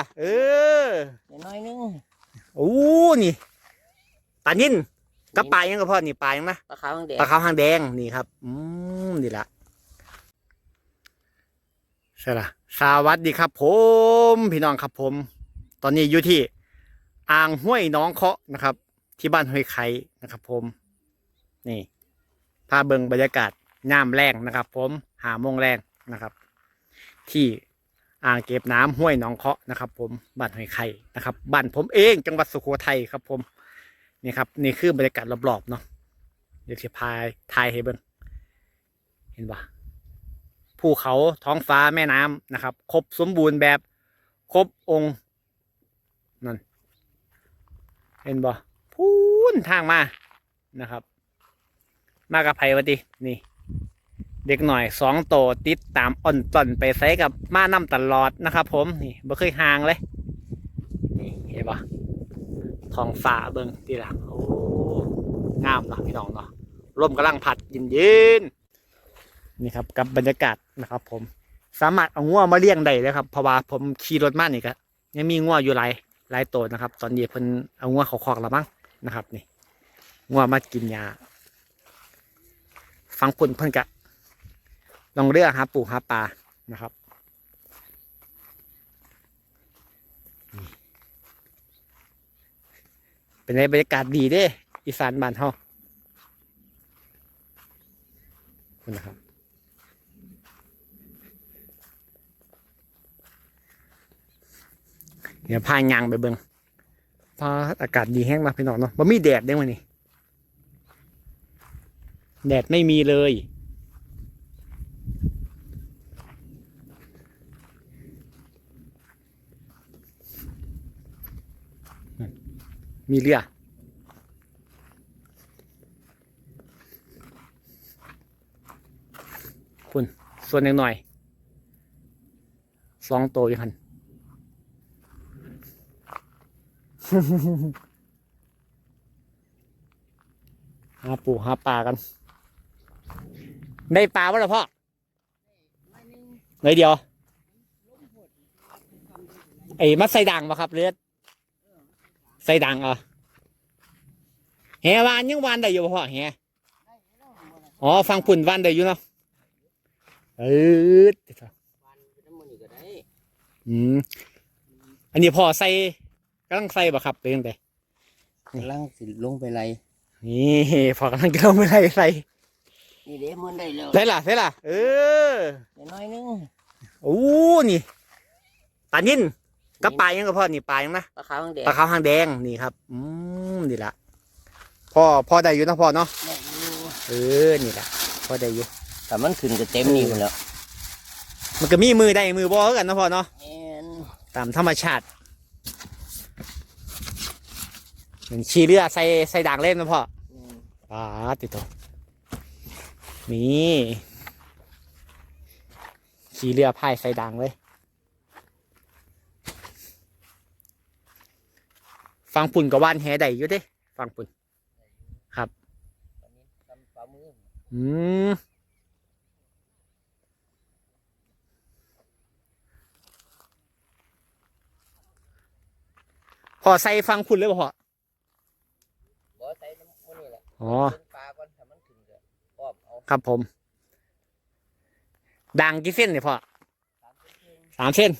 ล่ะเออน้อยนึงโอ้นี่ปลานิ่นกับปลายังก็พ่อนี่ปลายังนะปลาขาวแดงปลาขาวหางแดงนี่ครับ อืมนี่ละใช่ละสวัสดีครับ ผม พี่น้องครับผม ตอนนี้อยู่ที่ อ่างห้วยหน้องเคาะนะครับ ที่บ้านห้วยไข่นะครับ ผม นี่พาเบิงบรรยากาศย่ามแรงนะครับ ผมหาโมงแรงนะครับ ที่ อ่างเก็บน้ำห้วยหนองเคาะนะครับผมบ้านห้วยไข่นะครับบ้านผมเองจังหวัดสุโขทัยครับผมนี่ครับนี่คือบรรยากาศรอบๆเนาะเดี๋ยวจะพายทายให้เบิงเห็นปะภูเขาท้องฟ้าแม่น้ำนะครับ ครบสมบูรณ์แบบครบองค์นั่นเห็นบ่พูนทางมานะครับ มากับไผวะตินี่ เด็กหน่อยสองโตติดตามอ่อนต่อนไปใส่กับมาน้ำตลอดนะครับ ผมนี่บ่เคยห่างเลยนี่เห็นปะทองฟ้าเบิ่งดีละโอ้งามเนาะพี่น้องเนาะลมกำลังพัดเย็นเย็นนี่ครับกับบรรยากาศนะครับ ผมสามารถเอางัวมาเลี้ยงได้เลยครับเพราะว่าผมขี่รถมานี่ก็ยังมีงัวอยู่หลายหลายตัวนะครับ ตอนนี้เพิ่นเอางัวเขาคอกแล้วมั้งนะครับ นี่งัวมากินยาฟังปุ่นเพิ่นกะ ลองเรือหาปูหาปลานะครับเป็นในบรรยากาศดีเด้อีสานบ้านเฮาคุณนะครับเดี๋ยวพายางไปเบิงพราะอากาศดีแห้งมาพี่น้องเนาะบ่มีแดดเด้วันนี้ แดดไม่มีเลย มีเรือคุณส่วนหนึ่งหน่อยสองตัวอยู่หันหาปูหาปลากัน ได้ปลาป่ะล่ะพ่อเลยเดียว ไอ้มัดใส่ด่างป่ะครับเลือดใส่ด่างเหรอ แหวานยังวานได้อยู่บ่พ่อแหอ๋อฟังปุ่นวานได้อยู่เนาะเออวันน้ำมันนี่ก็ได้อืมอันนี้พ่อใส่กำลังใส่บ่ครับเป็นยังไงกำลังสิลงไปไรนี่พ่อกำลังจะเอาไม่ได้ใส่นี่เด้มันได้แล้วใส่ล่ะใส่ล่ะเออน้อยนึงโอ้นี่ปลานิ่นกับปลายังก็พ่อนี่ปลายังนะปลาขาวแดงปลาขาวหางแดงนี่ครับ อืมนี่ละ พ่อพ่อได้อยู่เนาะพ่อเนาะได้อยู่เออนี่ละพ่อได้อยู่แต่มันขึ้นก็เต็มนี่หมดแล้ว มันก็มีมือได้มือบ่คือกันเนาะพ่อเนาะแม่นตามธรรมชาติเหมือนขี่เรือใส่ใส่ด่างเล่นนะพ่ออืมปาดติดตัวนี่ขี่เรือพายใส่ด่างเลยฟังปุ่นกับว่านแหได้อยู่เด้ฟังปุ่นตอนนี้ทำฝ่ามื ออืมพอใส่ฟังคุณเลยบ่พอบ่ใส่น้ำมันนี่แหละอ๋อเป็นปลาก่อนถ้ามันขึ้นก็อ้อมเอาครับผม ดังกี่เส้นเนี่ยพ่อสามเส้นสามเส้น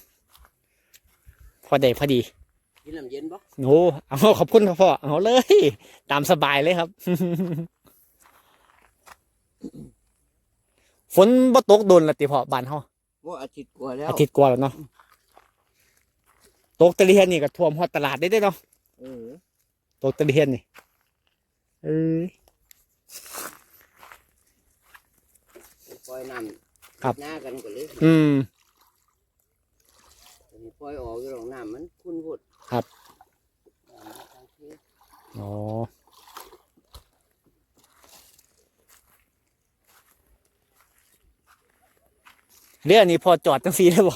พอได้พอดีกินน้ำเย็นบ่โอ้เอาขอบคุณครับพ่อเอาเลย ตามสบายเลยครับ ฝนบ่ตกโดนละติพ่อบ้านเฮาว่าอาทิตย์กว่าแล้วอาทิตย์กว่าแล้วเนาะตกตะเลียนนี่ก็ท่วมฮอดตลาดได้เด้อเนาะเออตกตะเลียนนี่เอ้ยปล่อยน้ำครับหน้ากันก็เลยอืมอันนี้ปล่อยออกอยู่หรอกน้ำมันคุ้นพุดครับน้ำมันทางที่อ๋อ เรื่องนี้พอจอดจังซีได้บ่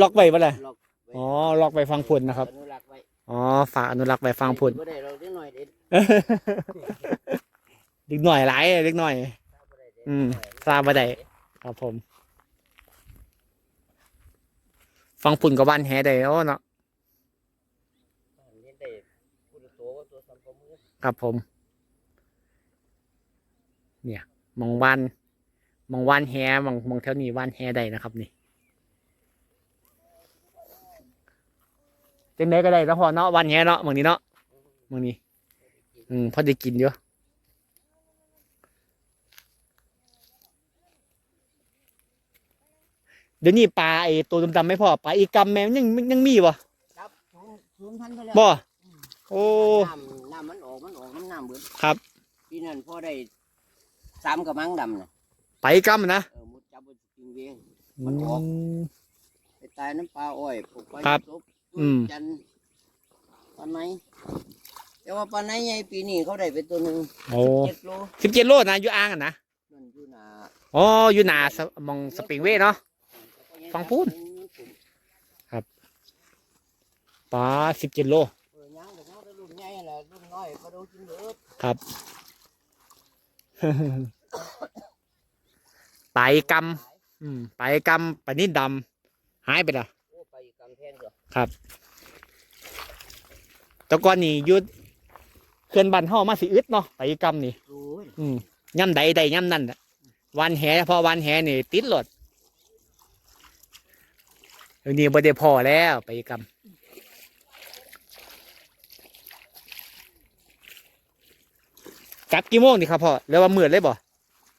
ล็อกไว้บ่ล่ะล็อกไว้อ๋อล็อกไว้ฟังพุ่นนะครับ อนุรักษ์ไว้อ๋อฝากอนุรักษ์ไว้ฟังพุ่นบ่ได้เราได้หน่อยเด็ดเล็กหน่อยหลายเล็กหน่อย บ่ได้เด็ดอืมทราบบ่ได้ ครับผมฝฟังปุ่นกับวันแหได้แล้วเนาะเล่นได้พูดตัวว่าตัวสัมปมือครับผม เนี่ยมองวัน มองวันแหมองมองแถวนี้วันแหได้นะครับนี่จังไดก็ได้แล้วพอเนาะวันแหเนาะมองนี้เนาะมองนี้อืมพอได้กินอยู่เดี๋ยวนี้ปลาไอ้ตัวดำๆไม่พอปลาอีกำแมวยังยังมีบ่ครับศูนย์ศูนย์พันไปแล้วบ่ โอ้ น้ำน้ำมันออกมันออกน้ำน้ำเบิดครับ ปีนั้นพ่อได้สามกระมังดำนะ ปลาอีกำนะเออมุดจับบนจิงเวียงมันออกม ไปตายน้ำปลาอ้อยปลูกปลาครับซุปอืม จันทร์ปลาไหนแต่ว่าปลาไหนใหญ่ปีนี้เขาได้ไปตัวหนึ่งโอ้เจ็ดโลสิบเจ็ดโลนะอยู่อ่างอะนะนั่นอยู่หนาอ๋ออยู่หนาสมองสปริงเวย์เนาะ ฟังพูดปลาสิบเจ็ดโล เออยังเด็กน้อยแต่รุ่นใหญ่แหละรุ่นน้อยก็โดนกินเบิด ครับปลาอีกำอืมปลาอีกำปลานิ่ดำหายไปละโอ้ไปกำแพงเถอะครับแต่ก่อนนี่อยุดเคลื่อนบันห่อมาสิอึดเนาะปลาอีกำนี่โอ้ยอืมย่ำใดใดย่ำนั่นแหละวันแหพอวันแหนี่ ติดรถเดี๋ยวนี้บ่ได้พอแล้วไปกรรมกลับกี่โมงนี่ครับพ่อแล้วว่ามืดเลยบ่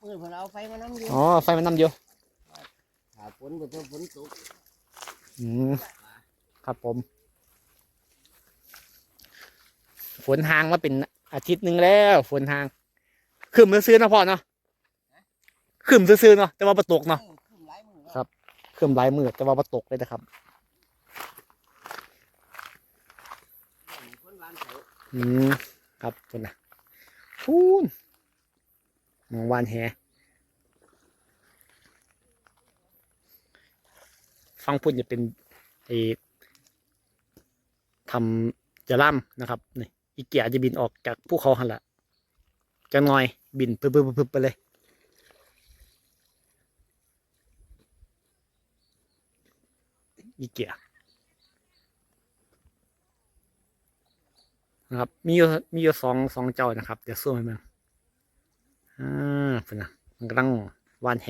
มือพอเราเอาไฟมาน้ำอยู่อ๋อไฟมันนำอยู่ถ้าฝนบ่เท่าฝนตกอืมครับผม ฝนหางมาเป็นอาทิตย์หนึ่งแล้ว ฝนหางขึ้นซื้อๆเนาะพ่อเนาะขึ้นซื้อๆเนาะแต่ว่าประตกเนาะขึ้นหลายมือเนาะครับเครื่องลายมือแต่ว่าประตกเลยนะครับคนบ้านเขาอืมครับคุณนะพูน มองวานแหฟังพูดจะเป็นไอ้ทำจะล่ำนะครับนี่อีเกียจะบินออกจากภูเขาหันละจะงอยบินปึ๊บปึ๊บปึ๊บไปเลยอีเกียนะครับมีอยู่มีอยู่สองสองเจ้านะครับเดี๋ยวสู้ให้มัน อ่าเพิ่นนะมันกำลังวานแฮ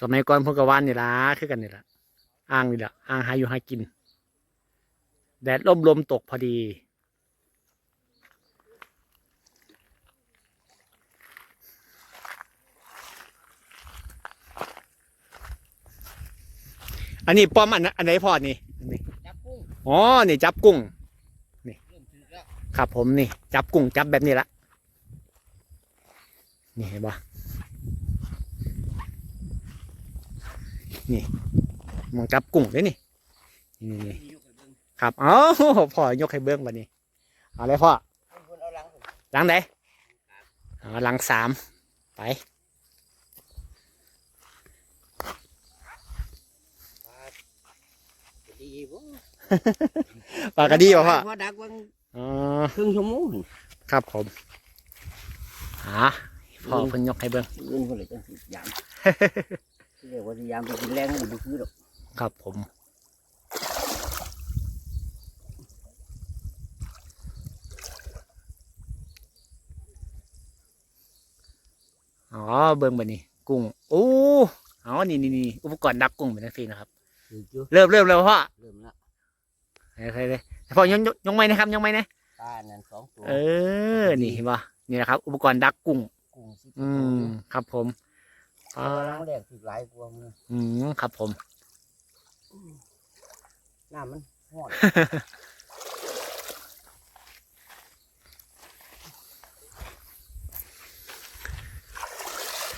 สมัยก่อนพวกกับวานนี่ล่ะคือกันนี่ล่ะอ่างนี่ล่ะอ่างหาอยู่หากิน แดดร่มลมตกพอดีอันนี้ป้อมอันอันไหนพอนี่อันนี้จับกุ้งอ๋อ นี่จับกุ้งเริ่มถือแล้วครับผมนี่ จับกุ้งจับแบบนี้ละ นี่เห็นปะนี่มองจับกุ้งเลยนี่นี่นี่ที่อยู่กับเบิ่งครับอ๋อพ่อยกให้เบิ้งบันนี้เอาเลยพ่อคนเอาหลังผมหลังไหนอ๋อหลังสามไปปลาจะดีบ่ปากกระดีป่ะพ่อพอดักวังอ๋อครึ่งชั่วโมงครับผมหา พ่อเพิ่นยกให้เบิ้งเงินคนเลยจังสิยามที่เรียกว่าสิยามไปกินแรงมันบ่คือดอกครับผมอ๋อเบิ้งบันนี้ กุ้งโอ้อ๋อนี่นี่นี่อุปกรณ์ดักกุ้งเป็นจังซี่นะครับ ถืออยู่เริ่มเริ่มแล้วพ่อเริ่มละใครเลยพ่อยงยงยงไม่นะครับยงไม่นะ ปลานั่นสองตัว เออ นี่เห็นป่ะนี่นะครับ อุปกรณ์ดักกุ้งกุ้ง สิบอืมครับผมปลาล้างแรกถือหลายกว่ามืออืมครับผม น้ำมันหอด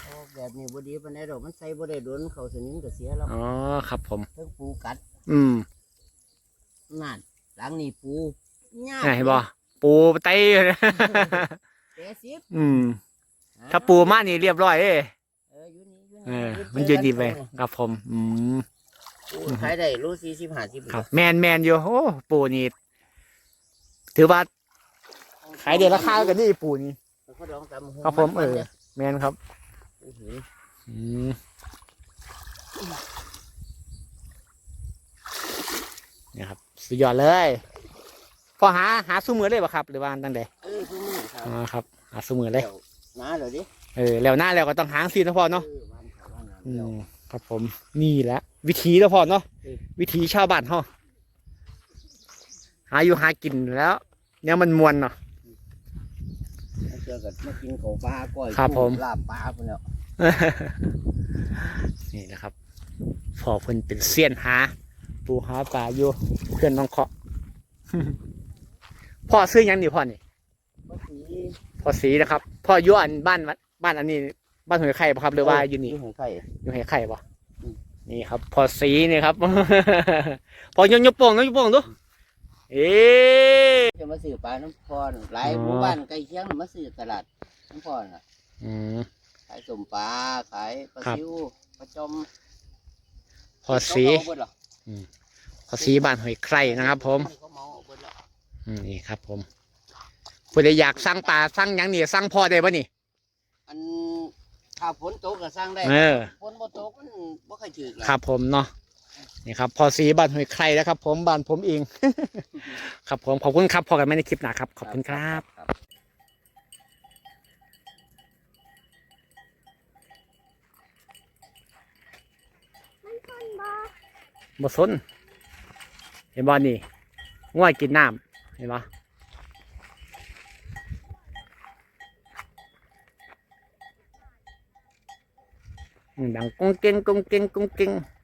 โอ้แบบนี้บ่ดีปานใดดอกมันใส่บ่ได้โดนเขาสนิมก็เสียแล้วอ๋อครับผม เพิ่งปูกัดอืมนั่นหลังนี่ปูยากไงเห็นป่ะปูไตแปดสิบอืม ถ้าปูมานี่เรียบร้อยเอ้ยเอออยู่นี่อยู่เอนี่อ มันยืนดีไปครับผม อืม ปูขายได้รู้สี่สิบห้าสิบครับแมนแมนอยู่โอ้ปูนี่ถือว่าขายเดือนราคากันนี่ปูนี่ เขาลองตำหูครับผมเออ แมนครับโอ้โหอืมสุดยอดเลยพอหาหาสู้มือเลยป่ะครับ หรือว่าตั้งแต่เออคือมือครับอ๋อครับ หาสู้มือเลย เดี๋ยว น้าเดี๋ยวดิเออแล้วหน้าแล้วก็ต้องหางซีนะพ่อเนาะออบ้านเขาบ้านนั้นอืเดี๋ยวมครับผมนี่แหละวิธีแล้วพ่อเนาะเออวิธีชาวบ้านเฮาหาอยู่หากินแล้วเนี่ยมันมวนเนาะมาเจอกันมากินข้าวปลาก้อยครับผม ลาบปลาพวกเนี้ยนี่นะครับพ่อเพิ่นเป็นเซียนหา ปูหาปลาอยู่เพื่อนน้องเคาะ พ่อซื้อหยังนี่พ่อนี่บ่สี พ่อสีนะครับพ่ออยู่อันบ้านวัดบ้านอันนี้ บ้านหัวไข่ปะครับหรือว่าอยู่นี่ของไข่ อยู่หัวไข่ปะอืม นี่ครับพ่อสีนี่ครับ พ่อยกยกโป่งยกโป่งดูเอ๊ะ จะมาซื้อปลาน้ำพรหลายอ๋อ หมู่บ้านใกล้เคียงมาซื้อตลาดน้ำพรน่ะอืม ขายสมปลาขายปลาครับ ซิวปลาจอมพ่อสีเขาเมาเบิดเหรอพ่อสีบ้านหอยไข่นะครับ ผมเขาเมาเบิดแล้วอืมนี่ครับ ผม ผู้ใดอยากสั่งปลาสั่งหยังนี่สั่งพ่อได้ปะนี่ อันถ้าฝนตกก็สร้างได้เออ ฝนบ่ตกมันบ่ค่อยถึกหรอกครับผมเนาะนี่ครับพอสีบ้านหอยไข่แล้วครับ ผมบ้านผมเอง ครับผมขอบคุณครับพอกันไม่ในคลิปหน้าครับขอบคุณครับ ครับบสนเห็นบ่นี่ง่วยกินน้ำเห็นบ่ อืมดังกุ้งเ